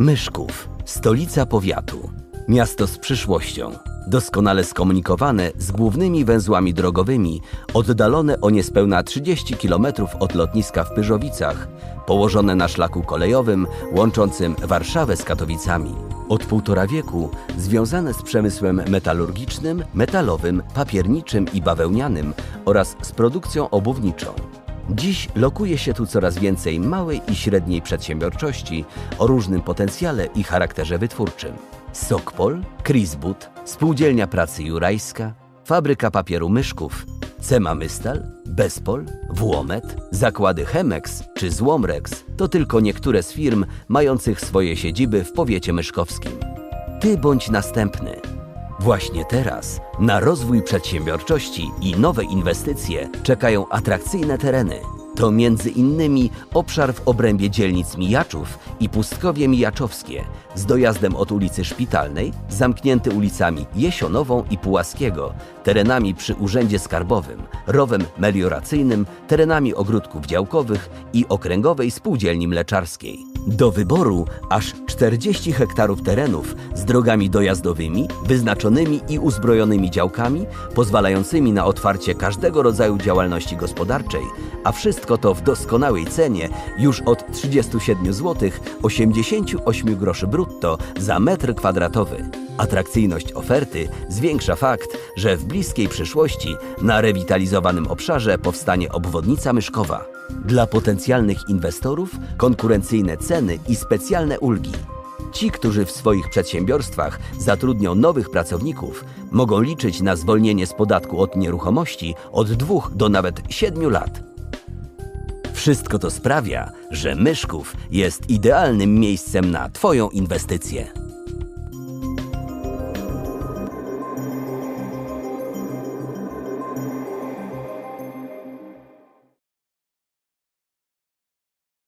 Myszków, stolica powiatu. Miasto z przyszłością. Doskonale skomunikowane z głównymi węzłami drogowymi, oddalone o niespełna 30 km od lotniska w Pyrzowicach, położone na szlaku kolejowym łączącym Warszawę z Katowicami. Od półtora wieku związane z przemysłem metalurgicznym, metalowym, papierniczym i bawełnianym oraz z produkcją obuwniczą. Dziś lokuje się tu coraz więcej małej i średniej przedsiębiorczości o różnym potencjale i charakterze wytwórczym. Sokpol, Krisbut, Spółdzielnia Pracy Jurajska, Fabryka Papieru Myszków, Cema Mystal, Bespol, Włomet, zakłady Chemex czy Złomrex to tylko niektóre z firm mających swoje siedziby w powiecie myszkowskim. Ty bądź następny. Właśnie teraz na rozwój przedsiębiorczości i nowe inwestycje czekają atrakcyjne tereny. To między innymi obszar w obrębie dzielnic Mijaczów i Pustkowie Mijaczowskie z dojazdem od ulicy Szpitalnej, zamknięty ulicami Jesionową i Pułaskiego, terenami przy Urzędzie Skarbowym, rowem melioracyjnym, terenami ogródków działkowych i okręgowej spółdzielni mleczarskiej. Do wyboru aż 40 hektarów terenów z drogami dojazdowymi, wyznaczonymi i uzbrojonymi działkami, pozwalającymi na otwarcie każdego rodzaju działalności gospodarczej, a wszystko to w doskonałej cenie już od 37 zł 88 groszy brutto za metr kwadratowy. Atrakcyjność oferty zwiększa fakt, że w bliskiej przyszłości na rewitalizowanym obszarze powstanie obwodnica Myszkowa. Dla potencjalnych inwestorów konkurencyjne ceny i specjalne ulgi. Ci, którzy w swoich przedsiębiorstwach zatrudnią nowych pracowników, mogą liczyć na zwolnienie z podatku od nieruchomości od 2 do nawet 7 lat. Wszystko to sprawia, że Myszków jest idealnym miejscem na Twoją inwestycję.